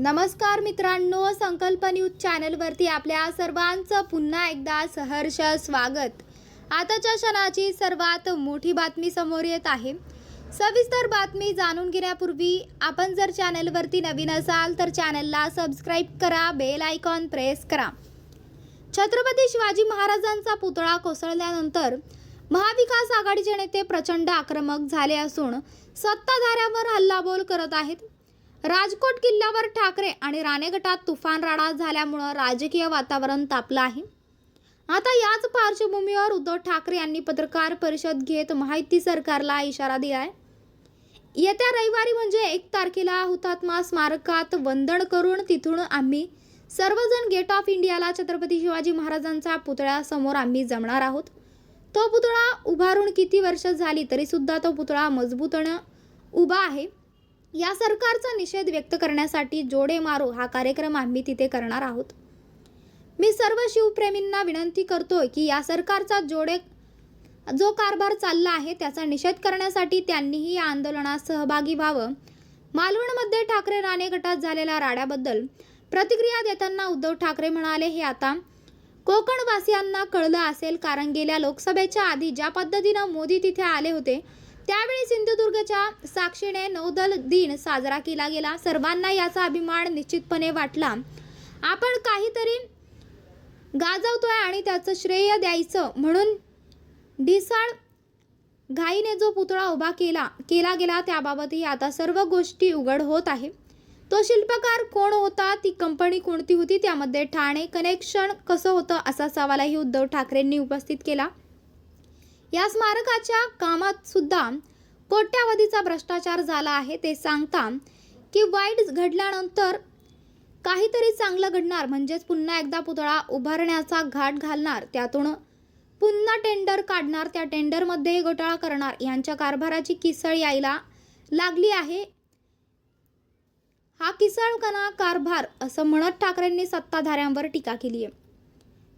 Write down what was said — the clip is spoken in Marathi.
नमस्कार मित्रांनो संकल्प न्यूज चॅनलवरती आपल्या सर्वांचं पुन्हा एकदा सहर्ष स्वागत. आताच्या क्षणाची सर्वात मोठी बातमी समोर येत आहे. सविस्तर बातमी जाणून घेण्यापूर्वी आपण जर चॅनलवरती नवीन असाल तर चॅनलला सबस्क्राईब करा बेल आयकॉन प्रेस करा. छत्रपती शिवाजी महाराजांचा पुतळा कोसळल्यानंतर महाविकास आघाडीचे नेते प्रचंड आक्रमक झाले असून सत्ताधाऱ्यावर हल्लाबोल करत आहेत. राजकोट किल्ल्यावर ठाकरे आणि राणे गटात तुफान राडा झाल्यामुळं राजकीय वातावरण तापलं आहे. आता याच पार्श्वभूमीवर उद्धव ठाकरे यांनी पत्रकार परिषद घेत माहिती सरकारला इशारा दिला आहे येत्या रविवारी म्हणजे एक तारखेला हुतात्मा स्मारकात वंदन करून तिथून आम्ही सर्वजण गेट ऑफ इंडियाला छत्रपती शिवाजी महाराजांचा पुतळ्यासमोर आम्ही जमणार आहोत. तो पुतळा उभारून किती वर्ष झाली तरीसुद्धा तो पुतळा मजबूतनं उभा आहे. या सरकारचा निषेध व्यक्त करण्यासाठी जोडे मारो हा कार्यक्रम आम्ही तिथे करणार आहोत. मी सर्व शिवप्रेमींना विनंती करतोय की या सरकारचा जोडे जो कारभार चालला आहे त्याचा निषेध करण्यासाठी त्यांनीही या आंदोलनात सहभागी व्हावं. मालवणमध्ये ठाकरे राणे गटात झालेल्या राड्याबद्दल प्रतिक्रिया देताना उद्धव ठाकरे म्हणाले हे आता कोकणवासियांना कळलं असेल कारण गेल्या लोकसभेच्या आधी ज्या पद्धतीनं मोदी तिथे आले होते त्यावेळी सिंधुदुर्गच्या साक्षीने नौदल दिन साजरा केला गेला. सर्वांना याचा अभिमान निश्चितपणे वाटला. आपण काहीतरी गाजवतोय आणि त्याचं श्रेय द्यायचं म्हणून ढिसाळ घाईने जो पुतळा उभा केला केला गेला त्याबाबतही आता सर्व गोष्टी उघड होत आहे. तो शिल्पकार कोण होता ती कंपनी कोणती होती त्यामध्ये ठाणे कनेक्शन कसं होतं असा सवालही उद्धव ठाकरेंनी उपस्थित केला. या स्मारकाच्या कामात सुद्धा कोट्यावधीचा भ्रष्टाचार झाला आहे ते सांगता की वाईट घडल्यानंतर काहीतरी चांगलं घडणार. म्हणजेच पुन्हा एकदा पुतळा उभारण्याचा घाट घालणार. त्यातून पुन्हा टेंडर काढणार. त्या टेंडरमध्ये घोटाळा करणार. यांच्या कारभाराची किसळ यायला लागली आहे. हा किसळकणा कारभार असं म्हणत ठाकरेंनी सत्ताधाऱ्यांवर टीका केली आहे